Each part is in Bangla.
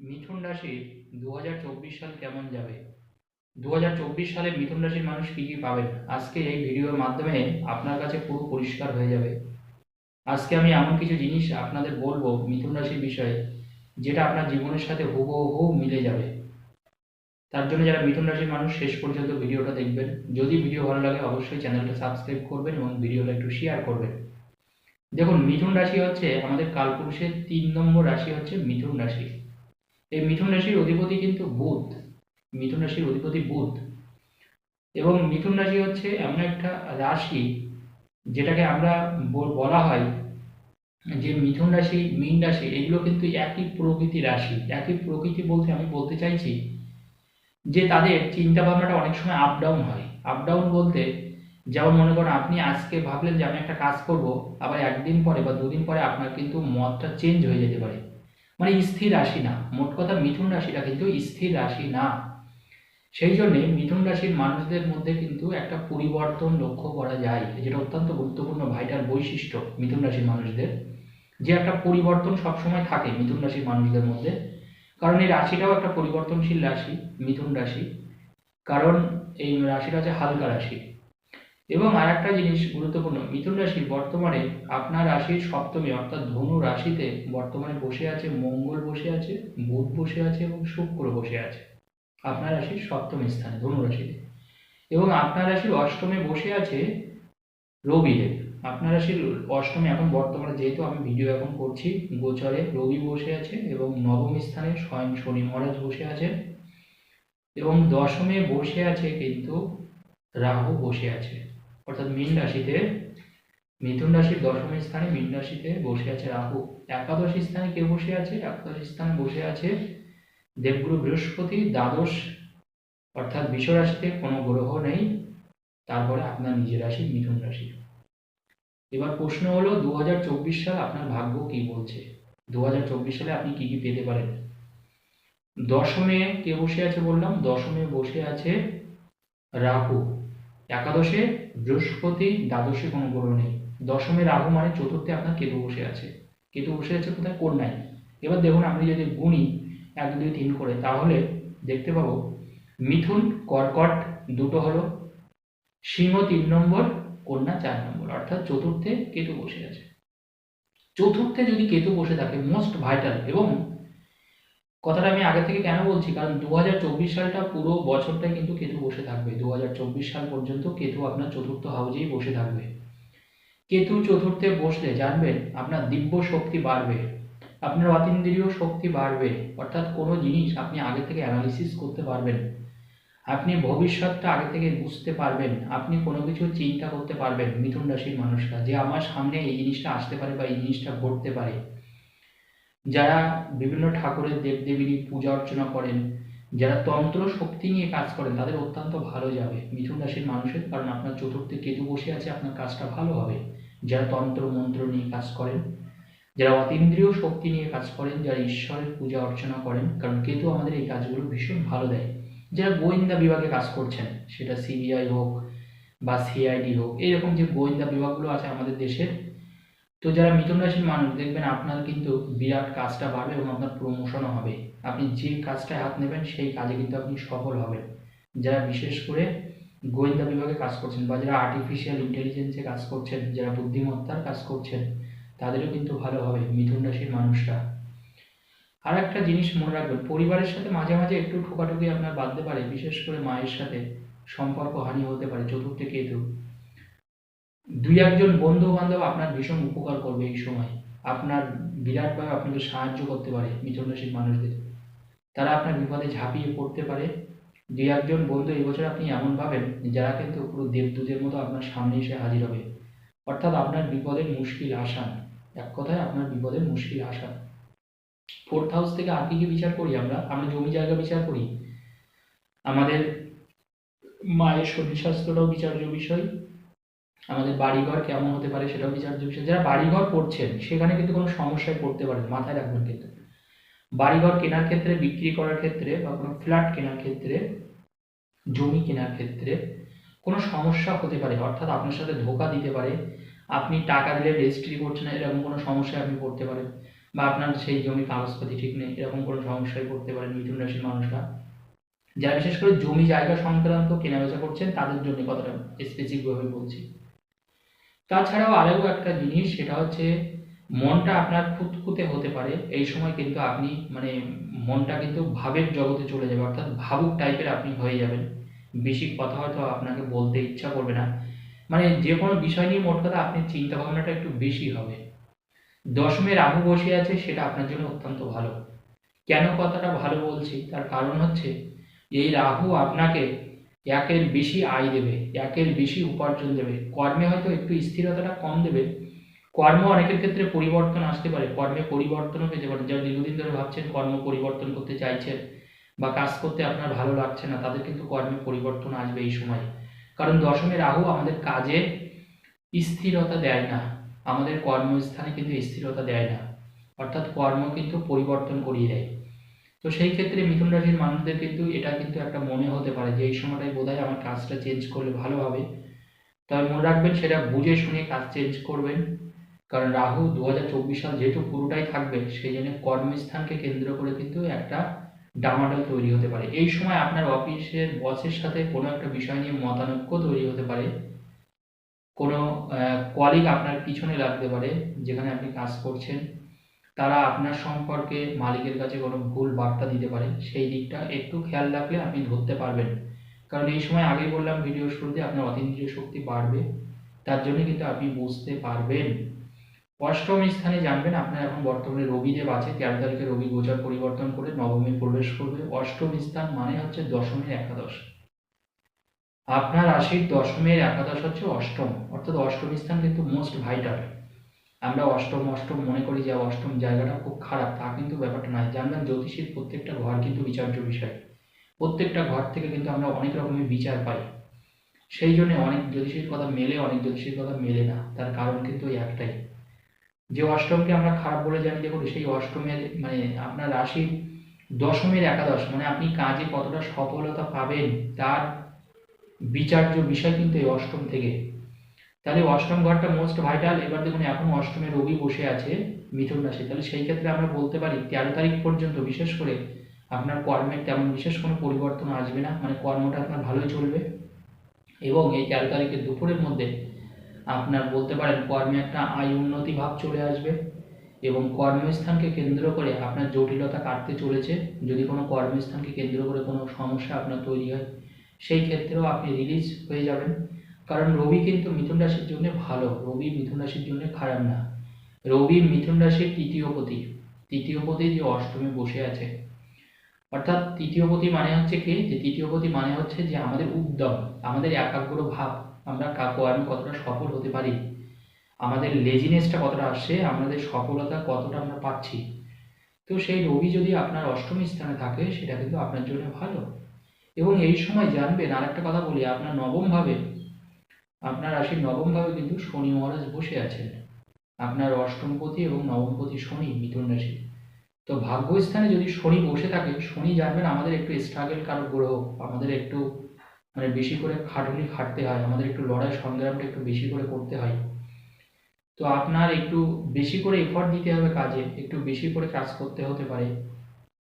মিথুন রাশির দু হাজার চব্বিশ সাল কেমন যাবে? দু হাজার চব্বিশ সালে মিথুন রাশির মানুষ কী কী পাবেন? আজকে এই ভিডিওর মাধ্যমে আপনার কাছে পুরো পরিষ্কার হয়ে যাবে। আজকে আমি এমন কিছু জিনিস আপনাদের বলব মিথুন রাশির বিষয়ে, যেটা আপনার জীবনের সাথে হুবহু মিলে যাবে। তার জন্য যারা মিথুন রাশির মানুষ শেষ পর্যন্ত ভিডিওটা দেখবেন, যদি ভিডিও ভালো লাগে অবশ্যই চ্যানেলটা সাবস্ক্রাইব করবেন এবং ভিডিওটা একটু শেয়ার করবেন। দেখুন, মিথুন রাশি হচ্ছে আমাদের কালপুরুষের তিন নম্বর রাশি হচ্ছে মিথুন রাশি। এই মিথুন রাশির অধিপতি কিন্তু বুধ। মিথুন রাশির অধিপতি বুধ। এবং মিথুন রাশি হচ্ছে এমন একটা রাশি যেটাকে আমরা বলা হয় যে মিথুন রাশি, মীন রাশি, এগুলো কিন্তু একই প্রকৃতি রাশি। একই প্রকৃতি বলতে আমি বলতে চাইছি যে তাদের চিন্তা ভাবনাটা অনেক সময় আপ ডাউন হয়। আপ ডাউন বলতে যেমন মনে করেন আপনি আজকে ভাবলেন যে আমি একটা কাজ করব, আবার একদিন পরে বা দুদিন পরে আপনার কিন্তু মতটা চেঞ্জ হয়ে যেতে পারে। মানে স্থির রাশি না। মোট কথা মিথুন রাশিটা কিন্তু স্থির রাশি না। সেই জন্যে মিথুন রাশির মানুষদের মধ্যে কিন্তু একটা পরিবর্তন লক্ষ্য করা যায়, যেটা অত্যন্ত গুরুত্বপূর্ণ ভাইটার বৈশিষ্ট্য মিথুন রাশির মানুষদের। যে একটা পরিবর্তন সবসময় থাকে মিথুন রাশির মানুষদের মধ্যে। কারণ এই রাশিটাও একটা পরিবর্তনশীল রাশি, মিথুন রাশি। কারণ এই রাশিটা হচ্ছে হালকা রাশি। এবং আর একটা জিনিস গুরুত্বপূর্ণ, মিথুন রাশি বর্তমানে আপনার রাশির সপ্তমী, অর্থাৎ ধনু রাশিতে বর্তমানে বসে আছে মঙ্গল বসে আছে, বুধ বসে আছে এবং শুক্র বসে আছে। আপনার রাশির সপ্তম স্থানে, ধনু রাশিতে। এবং আপনার রাশির অষ্টমে বসে আছে রবিদেব আপনার রাশির অষ্টমে এখন বর্তমানে, যেহেতু আমি ভিডিও এখন করছি, গোচরে রবি বসে আছে এবং নবম স্থানে স্বয়ং শনি মহারাজ বসে আছে এবং দশমে বসে আছে কিন্তু রাহু বসে আছে। অর্থাৎ মীন রাশিতে মিথুন রাশির দশম স্থানে মীন রাশিতে বসে আছে রাহু। একাদশ স্থানে কে বসে আছে? একাদশ স্থানে বসে আছে দেবগুরু বৃহস্পতি, দ্বাদশ, অর্থাৎ বিশ্ব রাশিতে কোনো গ্রহ নেই। তারপরে আপনার নিজের রাশি মিথুন রাশি। এবার প্রশ্ন হলো দু হাজার চব্বিশ সাল আপনার ভাগ্য কি বলছে? দু হাজার চব্বিশ সালে আপনি কি কি পেতে পারেন? দশমে কে বসে আছে বললাম? দশমে বসে আছে রাহু। একাদশে বৃহস্পতি, দ্বাদশে কোনো গ্রহ নেই। দশমে রাহু মানে চতুর্থে আপনার কেতু বসে আছে। কেতু বসে আছে কোথায়? কন্যায়। এবার দেখুন আপনি যদি গুণি এক, দুই, তিন করে, তাহলে দেখতে পাবো, মিথুন, কর্কট দুটো হলো, সিংহ তিন নম্বর, কন্যা চার নম্বর, অর্থাৎ চতুর্থে কেতু বসে আছে। চতুর্থে যদি কেতু বসে থাকে মোস্ট ভাইটাল এবং কথাটা আমি আগে থেকে কেন বলছি? কারণ দু হাজার চব্বিশ সালটা পুরো বছরটা কিন্তু কেতু বসে থাকবে। দু হাজার চব্বিশ সাল পর্যন্ত কেতু আপনার চতুর্থ হাউজেই বসে থাকবে। কেতু চতুর্থে বসলে জানবেন আপনার দিব্য শক্তি বাড়বে, আপনার অতীন্দ্রিয় শক্তি বাড়বে। অর্থাৎ কোনো জিনিস আপনি আগে থেকে অ্যানালিসিস করতে পারবেন, আপনি ভবিষ্যৎটা আগে থেকে বুঝতে পারবেন, আপনি কোনো কিছু চিন্তা করতে পারবেন মিথুন রাশির মানুষরা যে আমার সামনে এই জিনিসটা আসতে পারে বা এই জিনিসটা ঘটতে পারে। যারা বিভিন্ন ঠাকুরের দেবদেবীর পূজা অর্চনা করেন, যারা তন্ত্র শক্তি নিয়ে কাজ করেন, তাদের অত্যন্ত ভালো যাবে। মিথুন রাশির মানুষের, কারণ আপনার চতুর্থে কেতু বসে আছে, আপনার কাজটা ভালো হবে। যারা তন্ত্র, মন্ত্র নিয়ে কাজ করেন, যারা অতীন্দ্রিয় শক্তি নিয়ে কাজ করেন, যারা ঈশ্বরের পূজা অর্চনা করেন, কারণ কেতু আমাদের এই কাজগুলো ভীষণ ভালো দেয়। যারা গোয়েন্দা বিভাগে কাজ করছেন, সেটা সিবিআই হোক বা সিআইডি হোক, এইরকম যে গোয়েন্দা বিভাগগুলো আছে আমাদের দেশের তো যারা মিথুন রাশির মানুষ, দেখবেন আপনার কিন্তু বিরাট কাজটা বাড়বে এবং আপনার প্রমোশনও হবে। আপনি যে কাজটায় হাত নেবেন, সেই কাজে কিন্তু আপনি সফল হবেন। যারা বিশেষ করে গোয়েন্দা বিভাগে কাজ করছেন বা যারা আর্টিফিশিয়াল ইন্টেলিজেন্সে কাজ করছেন, যারা বুদ্ধিমত্তার কাজ করছেন, তাদেরও কিন্তু ভালো হবে মিথুন রাশির মানুষরা। আর একটা জিনিস মনে রাখবেন, পরিবারের সাথে মাঝে মাঝে একটু ঠোকাঠুকি আপনার বাঁধতে পারে, বিশেষ করে মায়ের সাথে সম্পর্ক হানি হতে পারে, চতুর্থে কেতু। দুই একজন বন্ধু বান্ধব আপনার ভীষণ উপকার করবে এই সময়। আপনার বিরাটভাবে আপনাকে সাহায্য করতে পারে মিথুন রাশির মানুষদের। তারা আপনার বিপদে ঝাঁপিয়ে পড়তে পারে। দুই একজন বন্ধু এই বছর আপনি এমন পাবেন যারা কিন্তু পুরো দেবদূতের মতো আপনার সামনে এসে হাজির হবে। অর্থাৎ আপনার বিপদের মুশকিল আসান। এক কথায় আপনার বিপদের মুশকিল আসান। ফোর্থ হাউস থেকে আর কি বিচার করি আমরা? আমরা জমি জায়গা বিচার করি। আমাদের মায়ের শরীর স্বাস্থ্যটাও বিচার্য বিষয়। আমাদের বাড়িঘর কেমন হতে পারে সেটাও বিচার্য বিষয়। যারা বাড়িঘর করছেন, সেখানে কিন্তু কোনো সমস্যায় পড়তে পারেন মাথায় রাখবেন কিন্তু। বাড়িঘর কেনার ক্ষেত্রে, বিক্রি করার ক্ষেত্রে বা কোনো ফ্ল্যাট কেনার ক্ষেত্রে, জমি কেনার ক্ষেত্রে কোনো সমস্যা হতে পারে। অর্থাৎ আপনার সাথে ধোকা দিতে পারে। আপনি টাকা দিলে রেজিস্ট্রি করছেন না এরকম কোনো সমস্যায় আপনি পড়তে পারেন। বা আপনার সেই জমি কাগজপাতি ঠিক নেই, এরকম কোনো সমস্যায় পড়তে পারেন মিথুন রাশির মানুষরা। যারা বিশেষ করে জমি জায়গা সংক্রান্ত কেনাবেচা করছেন, তাদের জন্য কথাটা স্পেসিফিকভাবে বলছি। তাছাড়াও আরও একটা জিনিস, সেটা হচ্ছে মনটা আপনার খুঁতখুঁতে হতে পারে। এই সময় কিন্তু আপনি মানে মনটা কিন্তু ভাবের জগতে চলে যাবে, অর্থাৎ ভাবুক টাইপের আপনি হয়ে যাবেন। বেশি কথা হয়তো আপনাকে বলতে ইচ্ছা করবে না। মানে যে কোনো বিষয় নিয়ে মোট কথা আপনি চিন্তা ভাবনাটা একটু বেশি হবে। দশমে রাহু বসে আছে, সেটা আপনার জন্য অত্যন্ত ভালো। কেন কথাটা ভালো বলছি? তার কারণ হচ্ছে, এই রাহু আপনাকে একের বেশি আয় দেবে, একের বেশি উপার্জন দেবে। কর্মে হয়তো একটু স্থিরতাটা কম দেবে। কর্ম অনেকের ক্ষেত্রে পরিবর্তন আসতে পারে। কর্মে পরিবর্তনও পেতে পারে। যারা দীর্ঘদিন ধরে ভাবছেন কর্ম পরিবর্তন করতে চাইছেন বা কাজ করতে আপনার ভালো লাগছে না, তাদের কিন্তু কর্মে পরিবর্তন আসবে এই সময়। কারণ দশমে রাহু আমাদের কাজে স্থিরতা দেয় না। আমাদের কর্মস্থানে কিন্তু স্থিরতা দেয় না। অর্থাৎ কর্ম কিন্তু পরিবর্তন করিয়ে দেয়। তো সেই ক্ষেত্রে মিথুন রাশির মানুষদের কিন্তু এটা কিন্তু একটা মনে হতে পারে যে এই সময়টাই বোধহয় আমার কাজটা চেঞ্জ করলে ভালো হবে। তবে মনে রাখবেন সেটা বুঝে শুনে কাজ চেঞ্জ করবেন। কারণ রাহু দু হাজার চব্বিশ সাল যেহেতু পুরোটাই থাকবে, সেই জন্য কর্মস্থানকে কেন্দ্র করে কিন্তু একটা ডামাডোল তৈরি হতে পারে। এই সময় আপনার অফিসের বসের সাথে কোনো একটা বিষয় নিয়ে মতানৈক্য তৈরি হতে পারে। কোনো কলিগ আপনার পিছনে লাগতে পারে, যেখানে আপনি কাজ করছেন। তারা আপনার সম্পর্কে মালিকের কাছে কোনো ভুল বার্তা দিতে পারে, সেই দিকটা একটু খেয়াল রাখলে আপনি ধরতে পারবেন। কারণ এই সময় আগেই বললাম ভিডিও শুরুতে আপনার অতীন্দ্রিয় শক্তি বাড়বে, তার জন্য কিন্তু আপনি বুঝতে পারবেন। অষ্টম স্থানে জানবেন, আপনার এখন বর্তমানে রবিদেব আছে, তেরো তারিখে রবি গোচর পরিবর্তন করে নবমে প্রবেশ করবে। অষ্টম স্থান মানে হচ্ছে দশমের একাদশ। আপনার রাশির দশমের একাদশ হচ্ছে অষ্টম, অর্থাৎ অষ্টম স্থান কিন্তু মোস্ট ভাইটাল আমরা অষ্টম অষ্টম মনে করি যে অষ্টম জায়গাটা খুব খারাপ, তা কিন্তু ব্যাপারটা নয়। জানবেন জ্যোতিষীর প্রত্যেকটা ঘর কিন্তু বিচার্য বিষয়। প্রত্যেকটা ঘর থেকে কিন্তু আমরা অনেক রকমের বিচার পাই। সেই জন্য অনেক জ্যোতিষীর কথা মেলে, অনেক জ্যোতিষীর কথা মেলে না। তার কারণ কিন্তু একটাই। যে অষ্টমকে আমরা খারাপ বলে জানি, দেখুন, সেই অষ্টমের মানে আপনার রাশির দশমের একাদশ মানে আপনি কাজে কতটা সফলতা পাবেন, তার বিচার্য বিষয় কিন্তু এই অষ্টম থেকে। তাহলে অষ্টম ঘরটা মোস্ট ভাইটাল এবার দেখুন এখন অষ্টমে রবি বসে আছে মিথুন রাশি। তাহলে সেই ক্ষেত্রে আমরা বলতে পারি, তেরো তারিখ পর্যন্ত বিশেষ করে আপনার কর্মের তেমন বিশেষ কোনো পরিবর্তন আসবে না মানে কর্মটা আপনার ভালোই চলবে। এবং এই তেরো তারিখের দুপুরের মধ্যে আপনার বলতে পারেন কর্মে একটা আয় উন্নতি ভাব চলে আসবে এবং কর্মস্থানকে কেন্দ্র করে আপনার জটিলতা কাটতে চলেছে। যদি কোনো কর্মস্থানকে কেন্দ্র করে কোনো সমস্যা আপনার তৈরি হয়, সেই ক্ষেত্রেও আপনি রিলিজ হয়ে যাবেন। কারণ রবি কিন্তু মিথুন রাশির জন্য ভালো, রবি মিথুন রাশির জন্য খারাপ না। রবি মিথুন রাশির তৃতীয় পতি তৃতীয় পতি যে অষ্টমে বসে আছে। অর্থাৎ তৃতীয় পতি মানে হচ্ছে কি? যে তৃতীয় পতি মানে হচ্ছে যে আমাদের উদ্যম, আমাদের একাগ্র ভাব, আমরা কর্মে কতটা সফল হতে পারি? আমাদের লেজিনেসটা কতটা আসছে? আমাদের সফলতা কতটা আমরা পাচ্ছি? তো সেই রবি যদি আপনার অষ্টম স্থানে থাকে, সেটা কিন্তু আপনার জন্য ভালো। এবং এই সময় জানবেন আর একটা কথা বলি, আপনার নবমভাবে আপনার রাশির নবমভাবে কিন্তু শনি মহারাজ বসে আছেন। আপনার অষ্টমপতি এবং নবমপতি শনি মিথুন রাশি। তো ভাগ্যস্থানে যদি শনি বসে থাকে, শনি জানবেন আমাদের একটু স্ট্রাগল কারও গ্রহ আমাদের একটু মানে বেশি করে খাটুনি খাটতে হয়, আমাদের একটু লড়াই সংগ্রামটা একটু বেশি করে করতে হয়। তো আপনার একটু বেশি করে এফর্ট দিতে হবে কাজে, একটু বেশি করে কাজ করতে হতে পারে।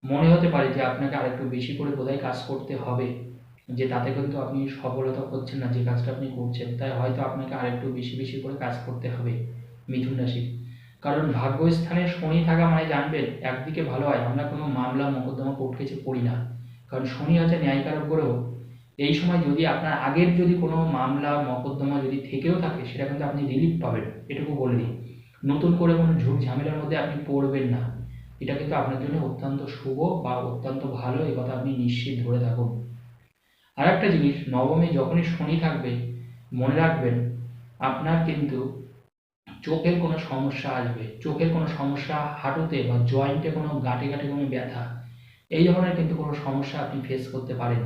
মনে হতে পারে যে আপনাকে আর একটু বেশি করে বোধহয় কাজ করতে হবে। যে তাতে কিন্তু আপনি সফলতা করছেন না, যে কাজটা আপনি করছেন, তাই হয়তো আপনাকে আর একটু বেশি বেশি করে কাজ করতে হবে মিথুন রাশি কারণ ভাগ্যস্থানে শনি থাকা মানে জানবেন, একদিকে ভালো হয়, আমরা কোনো মামলা, মোকদ্দমা কোর্ট কেসে পড়ি না। কারণ শনি হচ্ছে ন্যায়কারক গ্রহ। এই সময় যদি আপনার আগের যদি কোনো মামলা, মকদ্দমা যদি থেকেও থাকে, সেটা কিন্তু আপনি রিলিফ পাবেন, এটুকু বলে দিই। নতুন করে কোনো ঝুঁক ঝামেলার মধ্যে আপনি পড়বেন না। এটা কিন্তু আপনার জন্য অত্যন্ত শুভ বা অত্যন্ত ভালো, এই কথা আপনি নিশ্চিত ধরে থাকুন। আর একটা জিনিস, নবমে যখনই শনি থাকবে, মনে রাখবেন, আপনার কিন্তু চোখের কোনো সমস্যা আসবে, চোখের কোনো সমস্যা হাঁটুতে বা জয়েন্টে কোনো গাঁটে গাঁটে কোনো ব্যথা, এই ধরনের কিন্তু কোনো সমস্যা আপনি ফেস করতে পারেন।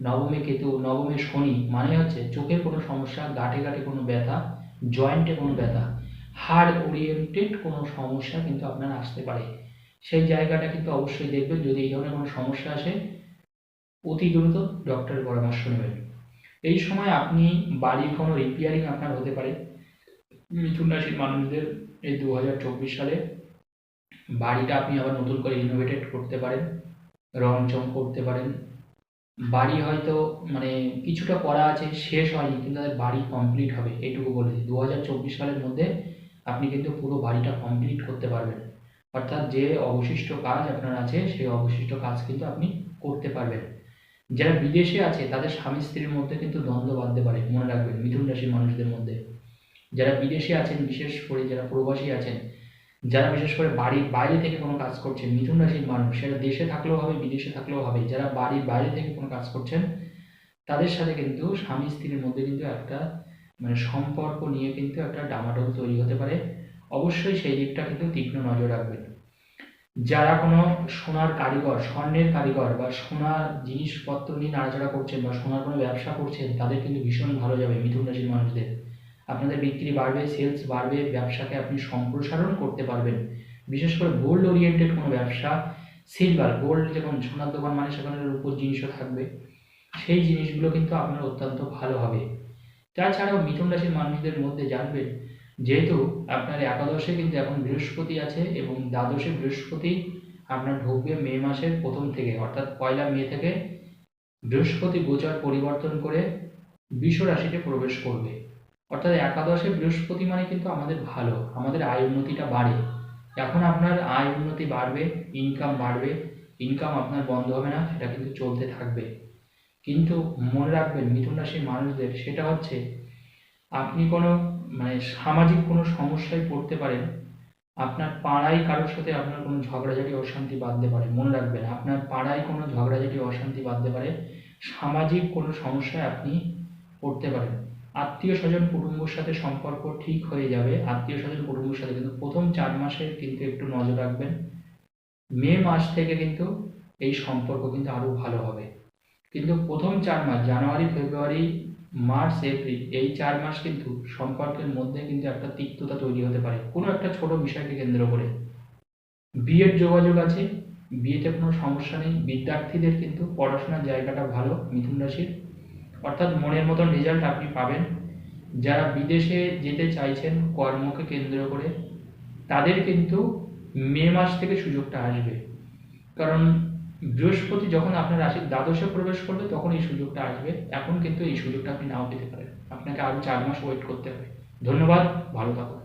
নবমে কেতু, নবমে শনি মানে হচ্ছে চোখের কোনো সমস্যা, গাঁটে গাঁটে কোনো ব্যথা, জয়েন্টে কোনো ব্যথা হাড় ওরিয়েন্টেড কোনো সমস্যা কিন্তু আপনার আসতে পারে। সেই জায়গাটা কিন্তু অবশ্যই দেখবেন, যদি এই ধরনের কোনো সমস্যা আসে অতি দ্রুত ডক্টরের পরামর্শ নেবেন। এই সময় আপনি বাড়ির কোনো রিপেয়ারিং আপনার হতে পারে। মিথুন রাশির মানুষদের এই দু হাজার চব্বিশ সালে বাড়িটা আপনি আবার নতুন করে রিনোভেটেড করতে পারেন রং চং করতে পারেন। বাড়ি হয়তো মানে কিছুটা করা আছে, শেষ হয়নি, কিন্তু তাদের বাড়ি কমপ্লিট হবে, এইটুকু বলে দু হাজার চব্বিশ সালের মধ্যে আপনি কিন্তু পুরো বাড়িটা কমপ্লিট করতে পারবেন। অর্থাৎ যে অবশিষ্ট কাজ আপনার আছে, সেই অবশিষ্ট কাজ কিন্তু আপনি করতে পারবেন। যারা বিদেশে আছে, তাদের স্বামী স্ত্রীর মধ্যে কিন্তু দ্বন্দ্ব বাঁধতে পারে, মনে রাখবেন, মিথুন রাশির মানুষদের মধ্যে। যারা বিদেশে আছেন, বিশেষ করে যারা প্রবাসী আছেন, যারা বিশেষ করে বাড়ির বাইরে থেকে কোনো কাজ করছেন, মিথুন রাশির মানুষ, সেটা দেশে থাকলেও হবে, বিদেশে থাকলেও হবে, যারা বাড়ির বাইরে থেকে কোনো কাজ করছেন, তাদের সাথে কিন্তু স্বামী স্ত্রীর মধ্যে কিন্তু একটা মানে সম্পর্ক নিয়ে কিন্তু একটা ডামাডোল তৈরি হতে পারে। অবশ্যই সেই দিকটা কিন্তু তীক্ষ্ণ নজর রাখবেন। যারা কোনো সোনার কারিগর, স্বর্ণের কারিগর বা সোনার জিনিসপত্র নিয়ে নাড়াচাড়া করছেন বা সোনার কোনো ব্যবসা করছেন, তাদের কিন্তু ভীষণ ভালো যাবে মিথুন রাশির মানুষদের। আপনাদের বিক্রি বাড়বে সেলস বাড়বে, ব্যবসাকে আপনি সম্প্রসারণ করতে পারবেন। বিশেষ করে গোল্ড ওরিয়েন্টেড কোনো ব্যবসা সিলভার গোল্ড যেমন সোনার দোকান মানে সেখানে রূপোর জিনিসও থাকবে, সেই জিনিসগুলো কিন্তু আপনার অত্যন্ত ভালো হবে। তাছাড়াও মিথুন রাশির মানুষদের মধ্যে জানবেন যেহেতু আপনার একাদশে কিন্তু এখন বৃহস্পতি আছে এবং দ্বাদশে বৃহস্পতি আপনার ঢুকবে মে মাসের প্রথম থেকে, অর্থাৎ পয়লা মে থেকে বৃহস্পতি গোচর পরিবর্তন করে বিষ রাশিতে প্রবেশ করবে। অর্থাৎ একাদশে বৃহস্পতি মানে কিন্তু আমাদের ভালো, আমাদের আয় উন্নতিটা বাড়ে। এখন আপনার আয় উন্নতি বাড়বে ইনকাম বাড়বে ইনকাম আপনার বন্ধ হবে না, সেটা কিন্তু চলতে থাকবে। কিন্তু মনে রাখবেন, মিথুন রাশির মানুষদের, সেটা হচ্ছে আপনি কোনো মানে সামাজিক কোনো সমস্যায় পড়তে পারেন, আপনার পাড়ায় কারোর সাথে আপনার কোনো ঝগড়াঝাটি, অশান্তি বাঁধতে পারে, মনে রাখবেন, আপনার পাড়ায় কোনো ঝগড়াঝাটি, অশান্তি বাঁধতে পারে, সামাজিক কোনো সমস্যায় আপনি পড়তে পারেন। আত্মীয় স্বজন কুটুম্বর সাথে সম্পর্ক ঠিক হয়ে যাবে, আত্মীয় স্বজন কুটুম্বর সাথে কিন্তু প্রথম চার মাসে কিন্তু একটু নজর রাখবেন। মে মাস থেকে কিন্তু এই সম্পর্ক কিন্তু আরও ভালো হবে। কিন্তু প্রথম চার মাস, জানুয়ারি, ফেব্রুয়ারি মার্চ, এপ্রিল, এই চার মাস কিন্তু সম্পর্কের মধ্যে কিন্তু একটা তিক্ততা তৈরি হতে পারে। কোনো একটা ছোট বিষয়কে কেন্দ্র করে। বিয়ের যোগাযোগ আছে। বিয়েতে কোনো সমস্যা নেই। বিদ্যার্থীদের কিন্তু পড়াশোনার জায়গাটা ভালো, মিথুন রাশির। অর্থাৎ মনের মতন রেজাল্ট আপনি পাবেন। যারা বিদেশে যেতে চাইছেন, কর্মকে কেন্দ্র করে, তাদের কিন্তু মে মাস থেকে সুযোগটা আসবে। কারণ বৃহস্পতি যখন আপনার রাশির দ্বাদশে প্রবেশ করবে, তখন এই সুযোগটা আসবে। এখন কিন্তু এই সুযোগটা আপনি নাও পেতে পারেন। আপনাকে আরও চার মাস ওয়েট করতে হবে। ধন্যবাদ, ভালো থাকুন।